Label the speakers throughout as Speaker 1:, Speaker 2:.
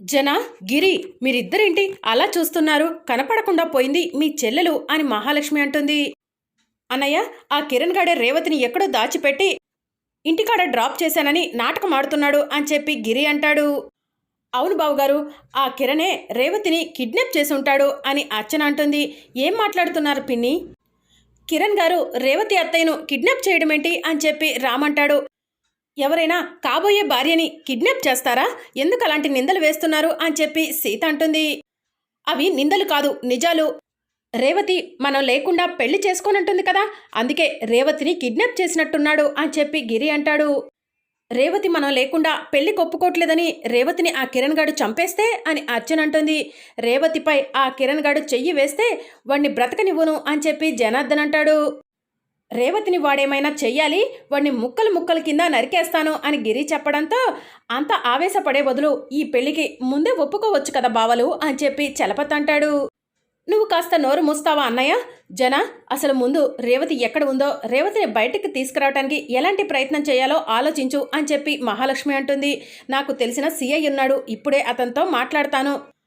Speaker 1: జన గిరి మీరిద్దరేంటి? అలా చూస్తున్నారు. కనపడకుండా పోయింది మీ చెల్లెలు అని మహాలక్ష్మి అంటుంది. అన్నయ్య ఆ కిరణ్ గాడే రేవతిని ఎక్కడో దాచిపెట్టి ఇంటికాడ డ్రాప్ చేశానని నాటకం ఆడుతున్నాడు అని చెప్పి గిరి అంటాడు. అవును బావుగారు ఆ కిరణే రేవతిని కిడ్నాప్ చేసి ఉంటాడు అని అర్చన అంటుంది. ఏం మాట్లాడుతున్నారు పిన్ని? కిరణ్ గారు రేవతి అత్తయ్యను కిడ్నాప్ చేయడమేంటి అని చెప్పి రామంటాడు ఎవరైనా కాబోయే భార్యని కిడ్నాప్ చేస్తారా? ఎందుకు అలాంటి నిందలు వేస్తున్నారు? అని చెప్పి సీత అంటుంది. అవి నిందలు కాదు నిజాలు. రేవతి మనం లేకుండా పెళ్ళి చేసుకోనంటుంది కదా? అందుకే రేవతిని కిడ్నాప్ చేసినట్టున్నాడు అని చెప్పి గిరి అంటాడు. రేవతి మనం లేకుండా పెళ్ళి కొప్పుకోవట్లేదని రేవతిని ఆ కిరణ్ గాడు చంపేస్తే? అని అర్జున్ అంటుంది. రేవతిపై ఆ కిరణ్ గాడు చెయ్యి వేస్తే వాణ్ణి బ్రతకనివ్వను అని చెప్పి జనార్దన్ అంటాడు. రేవతిని వాడేమైనా చెయ్యాలి? వాడిని ముక్కలు ముక్కల కింద నరికేస్తాను అని గిరి చెప్పడంతో అంత ఆవేశపడే బదులు ఈ పెళ్ళికి ముందే ఒప్పుకోవచ్చు కదా బావలు అని చెప్పి చలపత్ అంటాడు. నువ్వు కాస్త నోరు మూస్తావా అన్నయ్య? జన అసలు ముందు రేవతి ఎక్కడ ఉందో రేవతిని బయటకు తీసుకురావడానికి ఎలాంటి ప్రయత్నం చేయాలో ఆలోచించు అని చెప్పి మహాలక్ష్మి అంటుంది. నాకు తెలిసిన సీఐ ఉన్నాడు ఇప్పుడే అతనితో మాట్లాడతాను.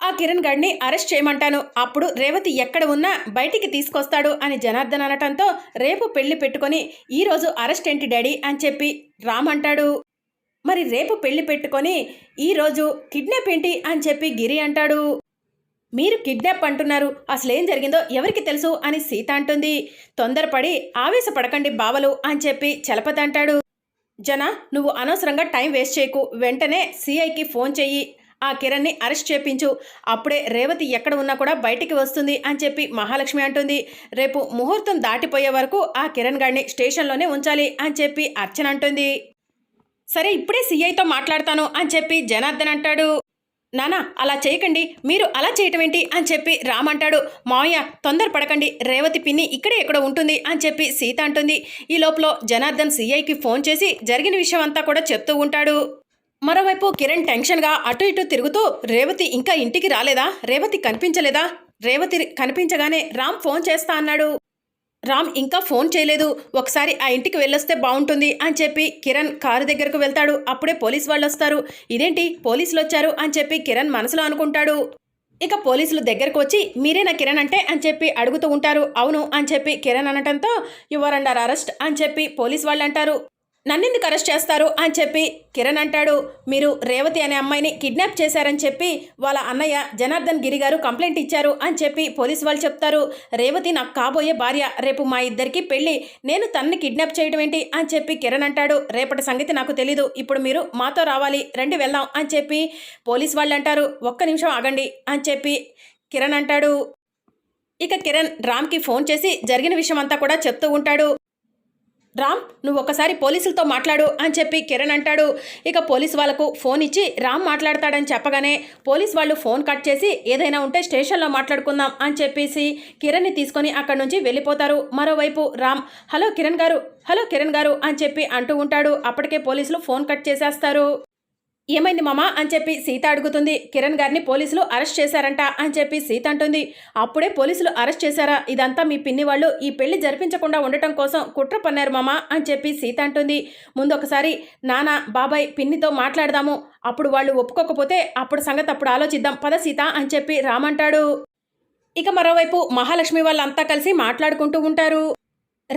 Speaker 1: ఆ కిరణ్ గడ్ని అరెస్ట్ చేయమంటాను. అప్పుడు రేవతి ఎక్కడ ఉన్నా బయటికి తీసుకొస్తాడు అని జనార్దన్ అనటంతో రేపు పెళ్ళి పెట్టుకొని ఈరోజు అరెస్ట్ ఏంటి డాడీ అని చెప్పి రామ్ అంటాడు మరి రేపు పెళ్ళి పెట్టుకొని ఈరోజు కిడ్నాప్ ఏంటి అని చెప్పి గిరి అంటాడు. మీరు కిడ్నాప్ అంటున్నారు. అసలేం జరిగిందో ఎవరికి తెలుసు అని సీత అంటుంది. తొందరపడి ఆవేశపడకండి బావలు అని చెప్పి చలపతి అంటాడు. జన నువ్వు అనవసరంగా టైం వేస్ట్ చేయకు. వెంటనే సిఐకి ఫోన్ చెయ్యి. ఆ కిరణ్ని అరెస్ట్ చేపించు. అప్పుడే రేవతి ఎక్కడ ఉన్నా కూడా బయటికి వస్తుంది అని చెప్పి మహాలక్ష్మి అంటుంది. రేపు ముహూర్తం దాటిపోయే వరకు ఆ కిరణ్ గాడిని స్టేషన్లోనే ఉంచాలి అని చెప్పి అర్చన అంటుంది. సరే ఇప్పుడే సీఐతో మాట్లాడతాను అని చెప్పి జనార్దన్ అంటాడు. నానా అలా చేయకండి. మీరు అలా చేయటం ఏంటి అని చెప్పి రామంటాడు మావయ్య మావయ్య తొందరపడకండి రేవతి పిన్ని ఇక్కడే ఎక్కడ ఉంటుంది అని చెప్పి సీత అంటుంది. ఈ లోపల జనార్దన్ సీఐకి ఫోన్ చేసి జరిగిన విషయం అంతా కూడా చెప్తూ ఉంటాడు. మరోవైపు కిరణ్ టెన్షన్గా అటు ఇటు తిరుగుతూ రేవతి ఇంకా ఇంటికి రాలేదా? రేవతి కనిపించలేదా? రేవతి కనిపించగానే రామ్ ఫోన్ చేస్తా అన్నాడు. రామ్ ఇంకా ఫోన్ చేయలేదు. ఒకసారి ఆ ఇంటికి వెళ్ళొస్తే బాగుంటుంది అని చెప్పి కిరణ్ కారు దగ్గరకు వెళ్తాడు. అప్పుడే పోలీస్ వాళ్ళు వస్తారు ఇదేంటి? పోలీసులు వచ్చారు అని చెప్పి కిరణ్ మనసులో అనుకుంటాడు. ఇక పోలీసులు దగ్గరకు వచ్చి మీరేనా కిరణ్ అంటే? అని చెప్పి అడుగుతూ ఉంటారు. అవును అని చెప్పి కిరణ్ అనటంతో యువర్ అండర్ అరెస్ట్ అని చెప్పి పోలీస్ వాళ్ళు అంటారు నన్నెందుకు అరెస్ట్ చేస్తారు అని చెప్పి కిరణ్ అంటాడు. మీరు రేవతి అనే అమ్మాయిని కిడ్నాప్ చేశారని చెప్పి వాళ్ళ అన్నయ్య జనార్దన్ గిరి గారు కంప్లైంట్ ఇచ్చారు అని చెప్పి పోలీస్ వాళ్ళు చెప్తారు. రేవతి నాకు కాబోయే భార్య రేపు మా ఇద్దరికి పెళ్ళి. నేను తనని కిడ్నాప్ చేయడం ఏంటి అని చెప్పి కిరణ్ అంటాడు. రేపటి సంగతి నాకు తెలీదు. ఇప్పుడు మీరు మాతో రావాలి. రండి వెళ్దాం అని చెప్పి పోలీస్ వాళ్ళు అంటారు. ఒక్క నిమిషం ఆగండి అని చెప్పి కిరణ్ అంటాడు. ఇక కిరణ్ రామ్కి ఫోన్ చేసి జరిగిన విషయం అంతా కూడా చెప్తూ ఉంటాడు. రామ్ నువ్వు ఒకసారి పోలీసులతో మాట్లాడు అని చెప్పి కిరణ్ అంటాడు. ఇక పోలీస్ వాళ్ళకు ఫోన్ ఇచ్చి రామ్ మాట్లాడతాడని చెప్పగానే పోలీస్ వాళ్ళు ఫోన్ కట్ చేసి ఏదైనా ఉంటే స్టేషన్లో మాట్లాడుకుందాం అని చెప్పేసి కిరణ్ని తీసుకొని అక్కడి నుంచి వెళ్ళిపోతారు. మరోవైపు రామ్ హలో కిరణ్ గారు హలో కిరణ్ గారు అని చెప్పి అంటూ ఉంటాడు. అప్పటికే పోలీసులు ఫోన్ కట్ చేసేస్తారు. ఏమైంది మామ? అని చెప్పి సీత అడుగుతుంది. కిరణ్ గారిని పోలీసులు అరెస్ట్ చేశారంట అని చెప్పి సీత అంటుంది. అప్పుడే పోలీసులు అరెస్ట్ చేశారా? ఇదంతా మీ పిన్ని వాళ్ళు ఈ పెళ్ళి జరిపించకుండా ఉండటం కోసం కుట్ర పన్నారు మామ? అని చెప్పి సీత అంటుంది. ముందు ఒకసారి నాన్న బాబాయ్ పిన్నితో మాట్లాడదాము. అప్పుడు వాళ్ళు ఒప్పుకోకపోతే అప్పుడు సంగతి అప్పుడు ఆలోచిద్దాం. పద సీత అని చెప్పి రామంటాడు ఇక మరోవైపు మహాలక్ష్మి వాళ్ళంతా కలిసి మాట్లాడుకుంటూ ఉంటారు.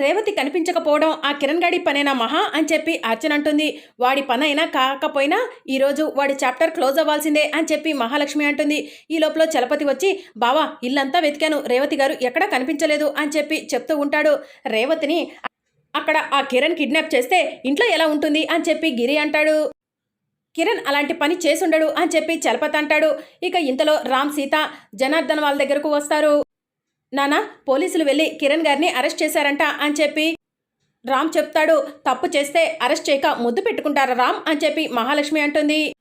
Speaker 1: రేవతి కనిపించకపోవడం ఆ కిరణ్ గాడి పనేనా మహా అని చెప్పి అర్చన అంటుంది. వాడి పని అయినా కాకపోయినా ఈరోజు వాడి చాప్టర్ క్లోజ్ అవ్వాల్సిందే అని చెప్పి మహాలక్ష్మి అంటుంది. ఈ లోపల చలపతి వచ్చి బావా ఇల్లంతా వెతికాను. రేవతి గారు ఎక్కడా కనిపించలేదు అని చెప్పి చెప్తూ ఉంటాడు. రేవతిని అక్కడ ఆ కిరణ్ కిడ్నాప్ చేస్తే ఇంట్లో ఎలా ఉంటుంది అని చెప్పి గిరి అంటాడు. కిరణ్ అలాంటి పని చేసుండడు అని చెప్పి చలపతి అంటాడు. ఇక ఇంతలో రామ్ సీత జనార్దన్ వాళ్ళ దగ్గరకు వస్తారు. నానా పోలీసులు వెళ్ళి కిరణ్ గారిని అరెస్ట్ చేశారంట అని చెప్పి రామ్ చెప్తాడు. తప్పు చేస్తే అరెస్ట్ చేయక ముద్దు పెట్టుకుంటారా రామ్ అని చెప్పి మహాలక్ష్మి అంటుంది.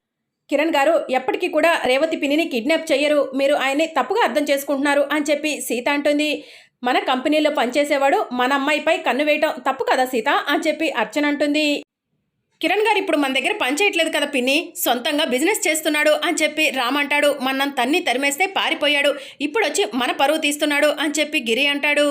Speaker 1: కిరణ్ గారు ఎప్పటికీ కూడా రేవతి పిన్నిని కిడ్నాప్ చేయరు మీరు ఆయన్ని తప్పుగా అర్థం చేసుకుంటున్నారు అని చెప్పి సీత అంటుంది. మన కంపెనీలో పనిచేసేవాడు మన అమ్మాయిపై కన్ను వేయటం తప్పు కదా సీత అని చెప్పి అర్చన అంటుంది. కిరణ్ గారు ఇప్పుడు మన దగ్గర పని చేయట్లేదు కదా పిన్ని. సొంతంగా బిజినెస్ చేస్తున్నాడు అని చెప్పి రామ్ అంటాడు. మనం తన్ని తరిమేస్తే పారిపోయాడు. ఇప్పుడు వచ్చి మన పరువు తీస్తున్నాడు అని చెప్పి గిరి అంటాడు.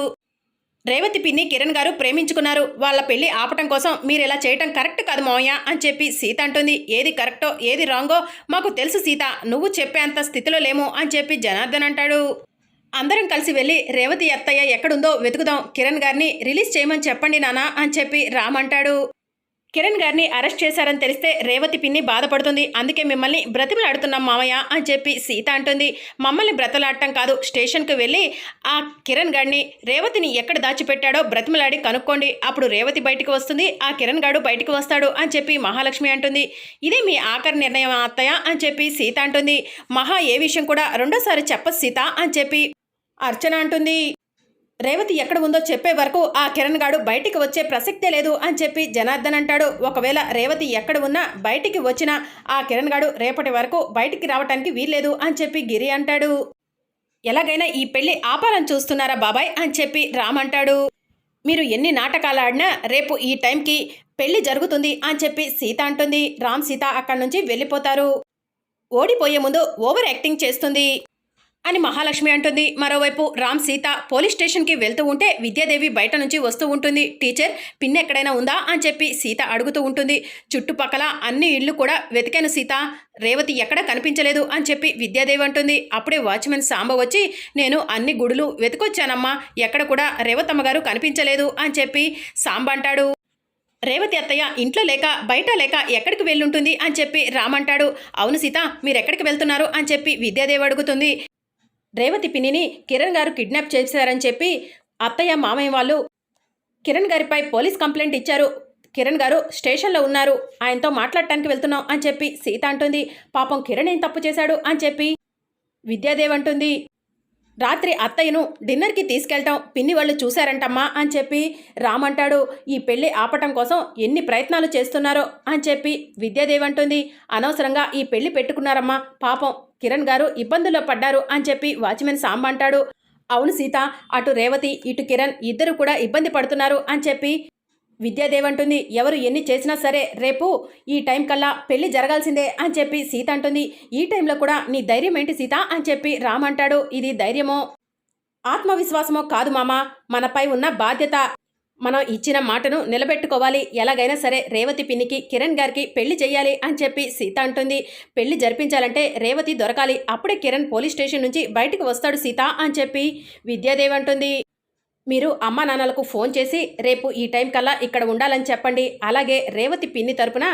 Speaker 1: రేవతి పిన్ని కిరణ్ గారు ప్రేమించుకున్నారు. వాళ్ళ పెళ్ళి ఆపటం కోసం మీరు ఇలా చేయటం కరెక్ట్ కాదు మావయ్య అని చెప్పి సీత అంటుంది. ఏది కరెక్టో ఏది రాంగో మాకు తెలుసు సీత. నువ్వు చెప్పేంత స్థితిలో లేము అని చెప్పి జనార్దన్ అంటాడు. అందరం కలిసి వెళ్ళి రేవతి అత్తయ్య ఎక్కడుందో వెతుకుదాం. కిరణ్ గారిని రిలీజ్ చేయమని చెప్పండి నానా అని చెప్పి రామ్ అంటాడు. కిరణ్ గారిని అరెస్ట్ చేశారని తెలిస్తే రేవతి పిన్ని బాధపడుతుంది. అందుకే మిమ్మల్ని బ్రతిమలాడుతున్నాం మామయ్య అని చెప్పి సీత అంటుంది. మమ్మల్ని బ్రతలాడటం కాదు స్టేషన్కి వెళ్ళి ఆ కిరణ్ గారిని రేవతిని ఎక్కడ దాచిపెట్టాడో బ్రతిమలాడి కనుక్కోండి. అప్పుడు రేవతి బయటకు వస్తుంది. ఆ కిరణ్ గాడు బయటికి వస్తాడు అని చెప్పి మహాలక్ష్మి అంటుంది. ఇదే మీ ఆఖరి నిర్ణయం అత్తయ్య అని చెప్పి సీత అంటుంది. మహా ఏ విషయం కూడా రెండోసారి చెప్ప సీత అని చెప్పి అర్చన అంటుంది. రేవతి ఎక్కడ ఉందో చెప్పే వరకు ఆ కిరణ్ గాడు బయటికి వచ్చే ప్రసక్తే లేదు అని చెప్పి జనార్దన్ అంటాడు. ఒకవేళ రేవతి ఎక్కడ ఉన్నా బయటికి వచ్చినా ఆ కిరణ్ గాడు రేపటి వరకు బయటికి రావటానికి వీల్లేదు అని చెప్పి గిరి అంటాడు. ఎలాగైనా ఈ పెళ్ళి ఆపాలని చూస్తున్నారా బాబాయ్ అని చెప్పి రామ్ అంటాడు. మీరు ఎన్ని నాటకాలు ఆడినా రేపు ఈ టైంకి పెళ్ళి జరుగుతుంది అని చెప్పి సీత అంటుంది. రామ్ సీత అక్కడి నుంచి వెళ్ళిపోతారు. ఓడిపోయే ముందు ఓవర్ యాక్టింగ్ చేస్తుంది. అని మహాలక్ష్మి అంటుంది. మరోవైపు రామ్ సీత పోలీస్ స్టేషన్కి వెళ్తూ ఉంటే విద్యాదేవి బయట నుంచి వస్తూ ఉంటుంది. టీచర్ పిన్ ఎక్కడైనా ఉందా? అని చెప్పి సీత అడుగుతూ ఉంటుంది. చుట్టుపక్కల అన్ని ఇళ్ళు కూడా వెతికాను సీత. రేవతి ఎక్కడ కనిపించలేదు? అని చెప్పి విద్యాదేవి అంటుంది. అప్పుడే వాచ్మెన్ సాంబ వచ్చి నేను అన్ని గుడులు వెతికొచ్చానమ్మా. ఎక్కడ కూడా రేవతమ్మ గారు కనిపించలేదు. అని చెప్పి సాంబ అంటాడు. రేవతి అత్తయ్య ఇంట్లో లేక బయట లేక ఎక్కడికి వెళ్ళుంటుంది? అని చెప్పి రామంటాడు అవును సీత మీరు ఎక్కడికి వెళ్తున్నారు? అని చెప్పి విద్యాదేవి అడుగుతుంది. రేవతి పిన్నిని కిరణ్ గారు కిడ్నాప్ చేశారని చెప్పి అత్తయ్య మామయ్య వాళ్ళు కిరణ్ గారిపై పోలీస్ కంప్లైంట్ ఇచ్చారు. కిరణ్ గారు స్టేషన్లో ఉన్నారు. ఆయనతో మాట్లాడటానికి వెళ్తున్నాం అని చెప్పి సీత అంటుంది. పాపం కిరణ్ ఏం తప్పు చేశాడు అని చెప్పి విద్యాదేవి అంటుంది. రాత్రి అత్తయ్యను డిన్నర్కి తీసుకెళ్తాం. పిన్ని వాళ్ళు చూశారంటమ్మా అని చెప్పి రామంటాడు. ఈ పెళ్ళి ఆపటం కోసం ఎన్ని ప్రయత్నాలు చేస్తున్నారో అని చెప్పి విద్యాదేవి అంటుంది. అనవసరంగా ఈ పెళ్ళి పెట్టుకున్నారమ్మా. పాపం కిరణ్ గారు ఇబ్బందుల్లో పడ్డారు అని చెప్పి వాచ్మెన్ సాంబ అంటాడు. అవును సీత అటు రేవతి ఇటు కిరణ్ ఇద్దరు కూడా ఇబ్బంది పడుతున్నారు అని చెప్పి విద్యాదేవి అంటుంది ఎవరు ఎన్ని చేసినా సరే రేపు ఈ టైం కల్లా పెళ్ళి జరగాల్సిందే అని చెప్పి సీత అంటుంది. ఈ టైంలో కూడా నీ ధైర్యం ఏంటి సీత అని చెప్పి రామ్ అంటాడు. ఇది ధైర్యమో? ఆత్మవిశ్వాసమో కాదు మామ. మనపై ఉన్న బాధ్యత మనం ఇచ్చిన మాటను నిలబెట్టుకోవాలి. ఎలాగైనా సరే రేవతి పిన్నికి కిరణ్ గారికి పెళ్ళి చేయాలి అని చెప్పి సీత అంటుంది. పెళ్ళి జరిపించాలంటే రేవతి దొరకాలి. అప్పుడే కిరణ్ పోలీస్ స్టేషన్ నుంచి బయటికి వస్తాడు సీత అని చెప్పి విద్యాదేవి అంటుంది. మీరు అమ్మ నాన్నలకు ఫోన్ చేసి రేపు ఈ టైం కల్లా ఇక్కడ ఉండాలని చెప్పండి. అలాగే రేవతి పిన్ని తరపున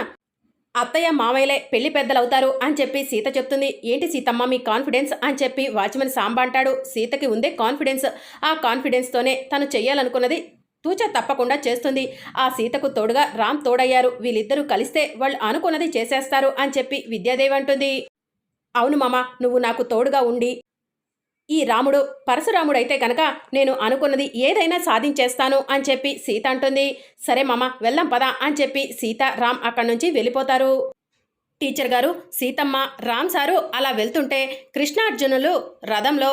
Speaker 1: అత్తయ్య మామయ్యలే పెళ్ళి పెద్దలవుతారు అని చెప్పి సీత చెప్తుంది. ఏంటి సీతమ్మ మీ కాన్ఫిడెన్స్ అని చెప్పి వాచ్మెన్ సాంబ అంటాడు. సీతకి ఉందే కాన్ఫిడెన్స్ ఆ కాన్ఫిడెన్స్తోనే తను చెయ్యాలనుకున్నది తూచ తప్పకుండా చేస్తుంది. ఆ సీతకు తోడుగా రామ్ తోడయ్యారు. వీళ్ళిద్దరూ కలిస్తే వాళ్ళు అనుకున్నది చేసేస్తారు అని చెప్పి విద్యాదేవి అంటుంది. అవును మామ నువ్వు నాకు తోడుగా ఉండి ఈ రాముడు పరశురాముడైతే కనుక నేను అనుకున్నది ఏదైనా సాధించేస్తాను అని చెప్పి సీత అంటుంది. సరే మామ వెళ్దాం పదా అని చెప్పి సీత రామ్ అక్కడి నుంచి వెళ్ళిపోతారు. టీచర్ గారు సీతమ్మ రామ్ సారు అలా వెళ్తుంటే కృష్ణార్జునులు రథంలో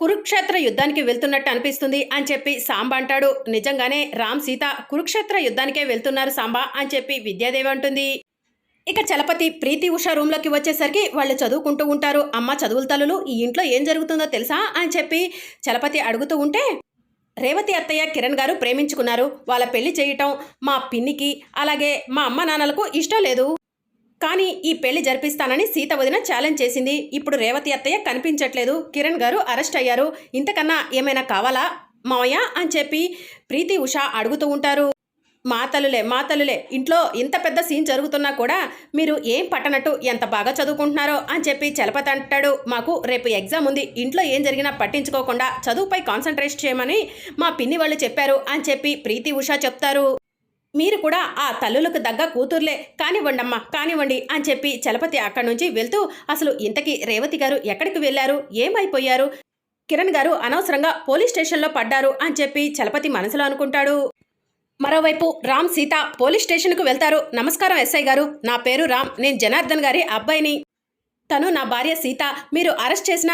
Speaker 1: కురుక్షేత్ర యుద్ధానికి వెళ్తున్నట్టు అనిపిస్తుంది అని చెప్పి సాంబ అంటాడు. నిజంగానే రామ్ సీత కురుక్షేత్ర యుద్ధానికే వెళ్తున్నారు సాంబ అని చెప్పి విద్యాదేవి అంటుంది. ఇక చలపతి ప్రీతి ఉష రూమ్లోకి వచ్చేసరికి వాళ్ళు చదువుకుంటూ ఉంటారు. అమ్మ చదువుల తల్లులు ఈ ఇంట్లో ఏం జరుగుతుందో తెలుసా? అని చెప్పి చలపతి అడుగుతూ ఉంటే రేవతి అత్తయ్య కిరణ్ గారు ప్రేమించుకున్నారు. వాళ్ళ పెళ్ళి చేయటం మా పిన్నికి అలాగే మా అమ్మ నాన్నలకు ఇష్టం లేదు. కానీ ఈ పెళ్ళి జరిపిస్తానని సీత వదిన ఛాలెంజ్ చేసింది. ఇప్పుడు రేవతి అత్తయ్య కనిపించట్లేదు. కిరణ్ గారు అరెస్ట్ అయ్యారు. ఇంతకన్నా ఏమైనా కావాలా మావయ్య? అని చెప్పి ప్రీతి ఉష అడుగుతూ ఉంటారు. మా తల్లులే మా తల్లులే ఇంట్లో ఇంత పెద్ద సీన్ జరుగుతున్నా కూడా మీరు ఏం పట్టనట్టు ఎంత బాగా చదువుకుంటున్నారో అని చెప్పి చలపతి అంటాడు. మాకు రేపు ఎగ్జామ్ ఉంది ఇంట్లో ఏం జరిగినా పట్టించుకోకుండా చదువుపై కాన్సన్ట్రేట్ చేయమని మా పిన్ని వాళ్ళు చెప్పారు అని చెప్పి ప్రీతి ఉష చెప్తారు. మీరు కూడా ఆ తల్లులకు దగ్గ కూతుర్లే కానివ్వండమ్మా కానివ్వండి అని చెప్పి చలపతి అక్కడి నుంచి వెళ్తూ అసలు ఇంతకీ రేవతి గారు ఎక్కడికి వెళ్ళారు ఏమైపోయారు? కిరణ్ గారు అనవసరంగా పోలీస్ స్టేషన్లో పడ్డారు అని చెప్పి చలపతి మనసులో అనుకుంటాడు. మరోవైపు రామ్ సీత పోలీస్ స్టేషన్కు వెళ్తారు. నమస్కారం ఎస్ఐ గారు. నా పేరు రామ్. నేను జనార్దన్ గారి అబ్బాయిని. తను నా భార్య సీత. మీరు అరెస్ట్ చేసిన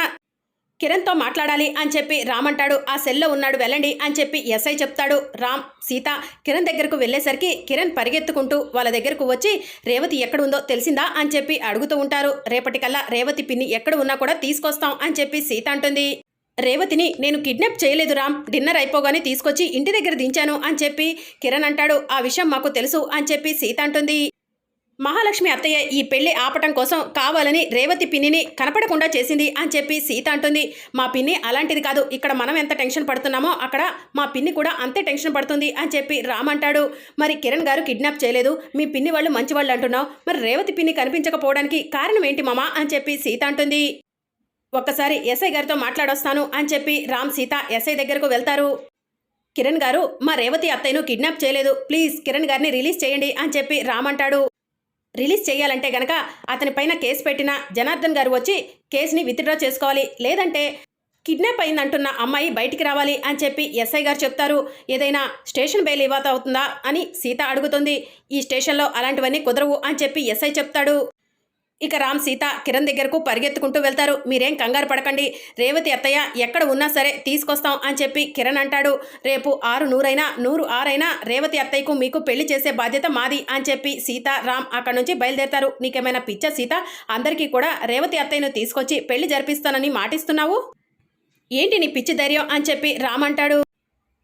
Speaker 1: కిరణ్తో మాట్లాడాలి అని చెప్పి రామ్ అంటాడు. ఆ సెల్లో ఉన్నాడు. వెళ్ళండి అని చెప్పి ఎస్ఐ చెప్తాడు. రామ్ సీత కిరణ్ దగ్గరకు వెళ్ళేసరికి కిరణ్ పరిగెత్తుకుంటూ వాళ్ళ దగ్గరకు వచ్చి రేవతి ఎక్కడ ఉందో తెలిసిందా అని చెప్పి అడుగుతూ ఉంటారు. రేపటికల్లా రేవతి పిన్ని ఎక్కడ ఉన్నా కూడా తీసుకొస్తాం అని చెప్పి సీత అంటుంది. రేవతిని నేను కిడ్నాప్ చేయలేదు రామ్ డిన్నర్ అయిపోగానే తీసుకొచ్చి ఇంటి దగ్గర దించాను అని చెప్పి కిరణ్ అంటాడు. ఆ విషయం మాకు తెలుసు అని చెప్పి సీత అంటుంది. మహాలక్ష్మి అత్తయ్య ఈ పెళ్ళి ఆపటం కోసం కావాలని రేవతి పిన్నిని కనపడకుండా చేసింది అని చెప్పి సీత అంటుంది. మా పిన్ని అలాంటిది కాదు ఇక్కడ మనం ఎంత టెన్షన్ పడుతున్నామో అక్కడ మా పిన్ని కూడా అంతే టెన్షన్ పడుతుంది అని చెప్పి రామ్ అంటాడు. మరి కిరణ్ గారు కిడ్నాప్ చేయలేదు మీ పిన్ని వాళ్ళు మంచి వాళ్ళు అంటున్నావు. మరి రేవతి పిన్ని కనిపించకపోవడానికి కారణం ఏంటి మామా అని చెప్పి సీత అంటుంది. ఒక్కసారి ఎస్ఐ గారితో మాట్లాడొస్తాను అని చెప్పి రామ్ సీత ఎస్ఐ దగ్గరకు వెళ్తారు. కిరణ్ గారు మా రేవతి అత్తయ్యను కిడ్నాప్ చేయలేదు. ప్లీజ్ కిరణ్ గారిని రిలీజ్ చేయండి అని చెప్పి రామ్ అంటాడు. రిలీజ్ చేయాలంటే గనక అతని పైన కేసు పెట్టిన జనార్దన్ గారు వచ్చి కేసుని విత్డ్రా చేసుకోవాలి. లేదంటే కిడ్నాప్ అయిందంటున్న అమ్మాయి బయటికి రావాలి అని చెప్పి ఎస్ఐ గారు చెప్తారు. ఏదైనా స్టేషన్ బెయిల్ ఇవ్వత అవుతుందా అని సీత అడుగుతుంది. ఈ స్టేషన్లో అలాంటివన్నీ కుదరవు అని చెప్పి ఎస్ఐ చెప్తాడు. ఇక రామ్ సీత కిరణ్ దగ్గరకు పరిగెత్తుకుంటూ వెళ్తారు. మీరేం కంగారు పడకండి. రేవతి అత్తయ్య ఎక్కడ ఉన్నా సరే తీసుకొస్తాం అని చెప్పి కిరణ్ అంటాడు. రేపు ఆరు నూరైనా నూరు ఆరైనా రేవతి అత్తయ్యకు మీకు పెళ్ళి చేసే బాధ్యత మాది అని చెప్పి సీత రామ్ అక్కడ నుంచి బయలుదేరతారు. నీకేమైనా పిచ్చ సీత? అందరికీ కూడా రేవతి అత్తయ్యను తీసుకొచ్చి పెళ్ళి జరిపిస్తానని మాటిస్తున్నావు? ఏంటి నీ పిచ్చి ధైర్యం అని చెప్పి రామ్ అంటాడు.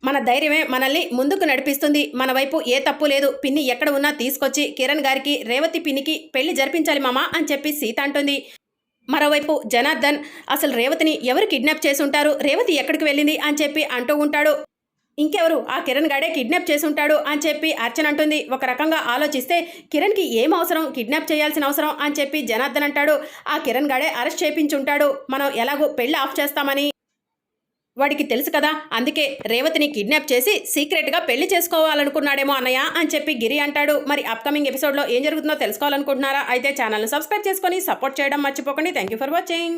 Speaker 1: మన ధైర్యమే మనల్ని ముందుకు నడిపిస్తుంది. మన వైపు ఏ తప్పు లేదు. పిన్ని ఎక్కడ ఉన్నా తీసుకొచ్చి కిరణ్ గారికి రేవతి పిన్నికి పెళ్ళి జరిపించాలి మామా అని చెప్పి సీత అంటుంది. మరోవైపు జనార్దన్ అసలు రేవతిని ఎవరు కిడ్నాప్ చేసి ఉంటారు రేవతి ఎక్కడికి వెళ్ళింది? అని చెప్పి అంటూ ఉంటాడు. ఇంకెవరు? ఆ కిరణ్ గాడే కిడ్నాప్ చేసి ఉంటాడు అని చెప్పి అర్చన అంటుంది. ఒక రకంగా ఆలోచిస్తే కిరణ్కి ఏం అవసరం? కిడ్నాప్ చేయాల్సిన అవసరం? అని చెప్పి జనార్దన్ అంటాడు. ఆ కిరణ్ గాడే అరెస్ట్ చేయించుంటాడు మనం ఎలాగో పెళ్ళి ఆఫ్ చేస్తామని. వాడికి తెలుసు కదా అందుకే రేవతిని కిడ్నాప్ చేసి సీక్రెట్గా పెళ్ళి చేసుకోవాలనుకున్నాడేమో అన్నయ్య అని చెప్పి గిరి అంటాడు. మరి అప్కమింగ్ ఎపిసోడ్లో ఏం జరుగుతుందో తెలుసుకోవాలనుకుంటున్నారా? అయితే ఛానల్ని సబ్స్క్రైబ్ చేసుకొని సపోర్ట్ చేయడం మర్చిపోకండి. Thank you for watching